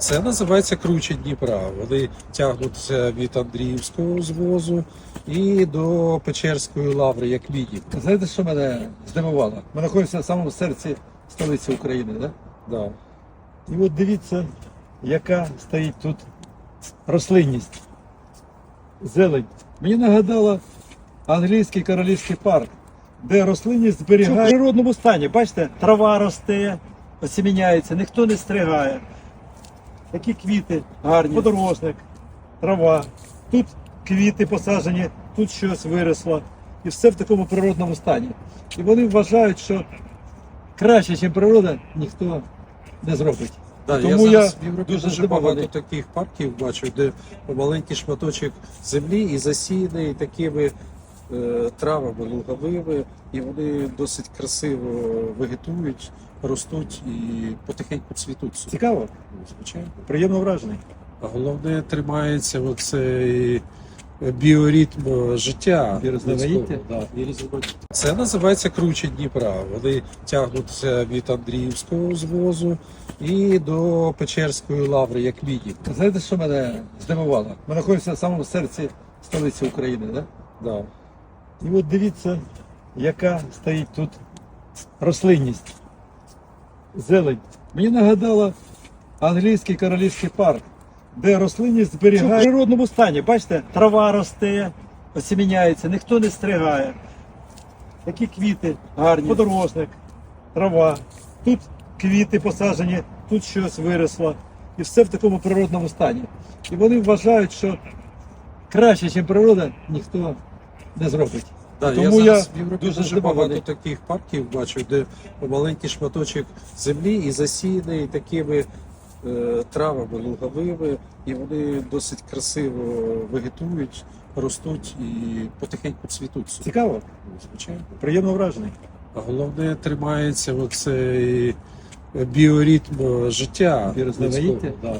Це називається круче Дніпра. Вони тягнуться від Андріївського звозу і до Печерської лаври, як мінімум. Знаєте, що мене здивувало? Ми знаходимося в самому серці столиці України, да? Да. І от дивіться, яка стоїть тут рослинність. Зелень. Мені нагадало англійський королівський парк, де рослинність зберігає в природному стані. Бачите, трава росте, осіміняється, ніхто не стригає. Такі квіти гарні, подорожник, трава. Тут квіти посаджені, тут щось виросло. І все в такому природному стані. І вони вважають, що краще, ніж природа, ніхто не зробить. Да, Тому я я зараз в Європі дуже дуже багато таких парків бачу, де маленький шматочок землі і засіяний такими травами луговими, і вони досить красиво вегетують, ростуть і потихеньку цвітуть. Цікаво, Звичайно. приємно вражений. А головне тримається оцей біоритм життя. Різноманіття. Да. Це називається круче Дніпра. Вони тягнуться від Андріївського звозу і до Печерської лаври, як мінімум. Знаєте, що мене здивувало? Ми знаходимося в самому серці столиці України, да? Да. І от дивіться, яка стоїть тут рослинність. Зелень. Мені нагадало англійський королівський парк, де рослинність зберігає в природному стані. Бачите, трава росте, осіміняється, ніхто не стригає. Такі квіти гарні, подорожник, трава. Тут квіти посаджені, тут щось виросло. І все в такому природному стані. І вони вважають, що краще, ніж природа, ніхто не зробить. Да, Тому я я зараз в Європі дуже дуже, багато таких парків бачу, де маленький шматочок землі і засіяний такими е, травами луговими, і вони досить красиво вегетують, ростуть і потихеньку цвітуть. Цікаво, Звичайно. приємно вражений. А головне тримається оцей біоритм життя. І різноманіття. Да.